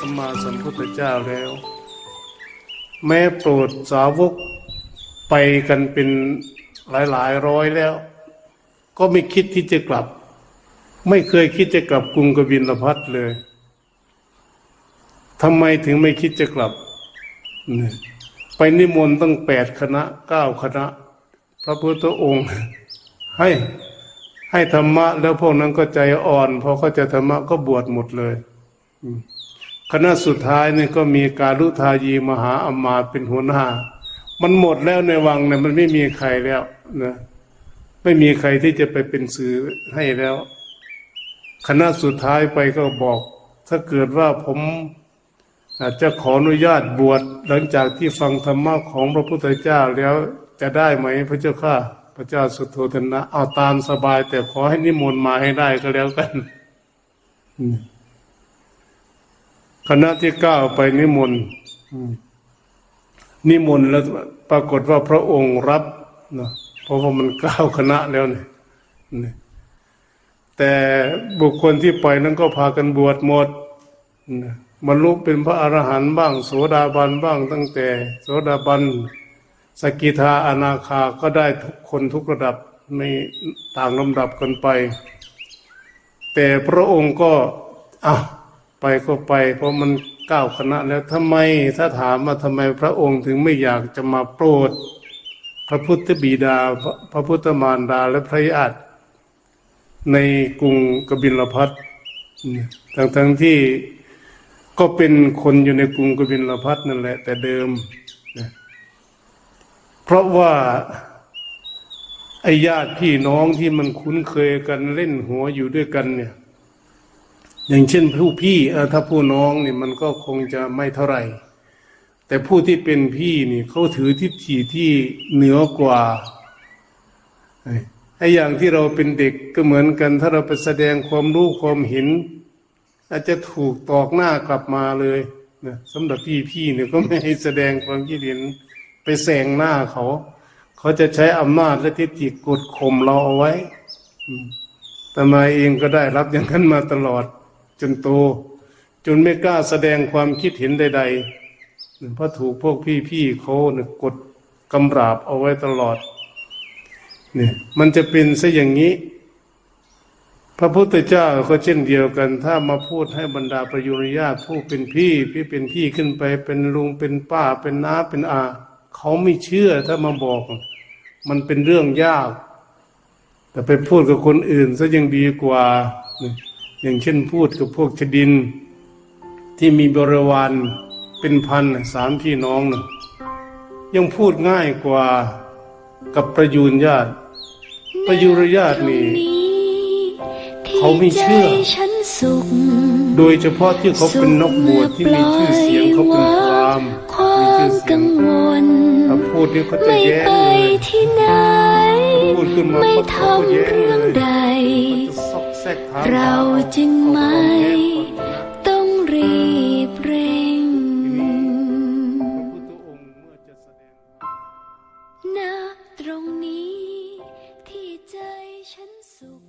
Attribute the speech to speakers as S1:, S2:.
S1: สมาสัมพุทธเจ้าแล้ว แม้โปรดสาวกไปกันเป็นหลายหลายร้อยแล้ว ก็ไม่คิดที่จะกลับ ไม่เคยคิดจะกลับกรุงกบิลพัทเลยทำไมถึงไม่คิดจะกลับ ไปนิมนต์ตั้งแปดคณะเก้าคณะ พระพุทธองค์ ให้ให้ธรรมะแล้วพวกนั้นก็ใจอ่อน พอเข้าใจธรรมะก็บวชหมดเลยอืม คณะสุดท้ายเนี่ยก็มีการุทายีมหาอมาตย์เป็นหัวหน้า มันหมดแล้วในวังเนี่ยมันไม่มีใครแล้วนะไม่มีใครที่จะไปเป็นสื่อให้แล้ว คณะสุดท้ายไปก็บอก ถ้าเกิดว่าผมอาจจะขออนุญาตบวชหลังจากที่ฟังธรรมะของพระพุทธเจ้าแล้วจะได้ไหมพระเจ้าข้าพระเจ้าสุโธทนะเอาตามสบาย แต่ขอให้นิมนต์มาให้ได้ก็แล้วกัน อืม คณะที่เก้าไปนิมนต์อืมนิมนต์แล้วปรากฏว่าพระองค์รับนะเพราะว่ามันเก้าคณะแล้วเนี่ยนี่แต่บุคคลที่ไปนั้นก็พากันบวชหมดนะบรรลุเป็นพระอรหันต์บ้าง โสดาบันบ้าง ตั้งแต่ โสดาบันสกกิทาอนาคาก็ได้ทุกคนทุกระดับในต่างลำดับกันไป แต่พระองค์ก็อะ ไปก็ไป เพราะมันก้าวคณะแล้วทำไมถ้าถามมาทำไมพระองค์ถึงไม่อยากจะมาโปรด พระพุทธบิดา พระพระพุทธมารดาและพระญาติในกรุงกบิลพัทเนี่ยทั้งทั้งๆที่ก็เป็นคนอยู่ในกรุงกบิลพัทนั่นแหละ แต่เดิม เพราะว่าไอญาติพี่น้องที่มันคุ้นเคยกันเล่นหัวอยู่ด้วยกันเนี่ย อย่างเช่นผู้พี่ถ้าผู้น้องเนี่ยมันก็คงจะไม่เท่าไหร่ แต่ผู้ที่เป็นพี่นี่เขาถือทิฏฐิที่เหนือกว่าไอ้อย่างที่เราเป็นเด็กก็เหมือนกัน ถ้าเราไปแสดงความรู้ความเห็น อาจจะถูกตอกหน้ากลับมาเลยนะสำหรับพี่พี่เนี่ยก็ไม่ให้แสดงความคิดเห็นไปแซงหน้าเขา เขาจะใช้อำนาจและทิฏฐิกดข่มเราเอาไว้แต่มาเองก็ได้รับอย่างนั้นมาตลอด จนโต จนไม่กล้าแสดงความคิดเห็นใดๆเพราะถูกพวกพี่ๆเขาเนี่ยกดกำราบเอาไว้ตลอด เนี่ย มันจะเป็นซะอย่างนี้ พระพุทธเจ้าก็เช่นเดียวกัน ถ้ามาพูดให้บรรดาประยุรญาติผู้เป็นพี่ พี่เป็นพี่ขึ้นไป เป็นลุงเป็นป้าเป็นน้าเป็นอาเขาไม่เชื่อถ้ามาบอก มันเป็นเรื่องยาก แต่ไปพูดกับคนอื่นซะยังดีกว่าเนี่ย อย่างเช่นพูดกับพวกชดิน ที่มีบริวารเป็นพันน่ะสามพี่น้องน่ะยังพูดง่ายกว่ากับประยูรญาติ ประยุรญาตินี่เขาไม่เชื่อ
S2: ฉันสุข
S1: โดยเฉพาะที่เขาเป็นนักบวชที่มีชื่อเสียงเขาเป็นพราหมณ์
S2: ควา
S1: มีชื่
S2: ม
S1: อเสีย
S2: กั
S1: ง
S2: งวล
S1: ถ้าพูดนี่เขาจะ
S2: ไม่
S1: แย้ง
S2: ไป
S1: เลย
S2: ที่ไหน
S1: พูดขึ้นมา
S2: ไม่
S1: ปั๊บเขาก็
S2: ทำ
S1: แย้ง
S2: เรื่อง
S1: เลย
S2: ใด
S1: เขาจะซอกแซกถาม
S2: เราจึงไม่
S1: เขาก็แย้งคนนะ
S2: ต้องรีบเร่ง
S1: พระพุทธองค์เมื่อจะแสดง
S2: ณตรงนี้ที่ใจฉันสุข